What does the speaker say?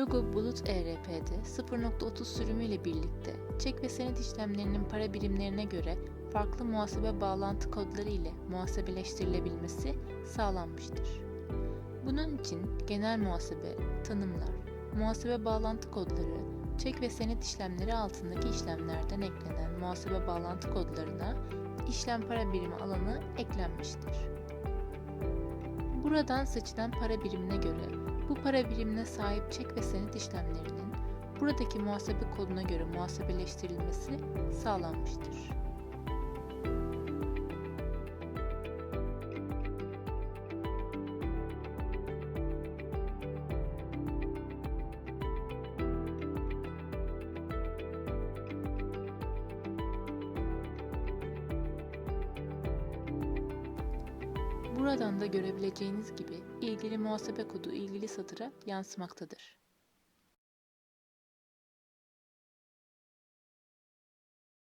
Logo Bulut ERP'de 0.30 sürümü ile birlikte çek ve senet işlemlerinin para birimlerine göre farklı muhasebe bağlantı kodları ile muhasebeleştirilebilmesi sağlanmıştır. Bunun için genel muhasebe, tanımlar, muhasebe bağlantı kodları, çek ve senet işlemleri altındaki işlemlerden eklenen muhasebe bağlantı kodlarına işlem para birimi alanı eklenmiştir. Buradan seçilen para birimine göre bu para birimine sahip çek ve senet işlemlerinin buradaki muhasebe koduna göre muhasebeleştirilmesi sağlanmıştır. Buradan da görebileceğiniz gibi ilgili muhasebe kodu ilgili satıra yansımaktadır.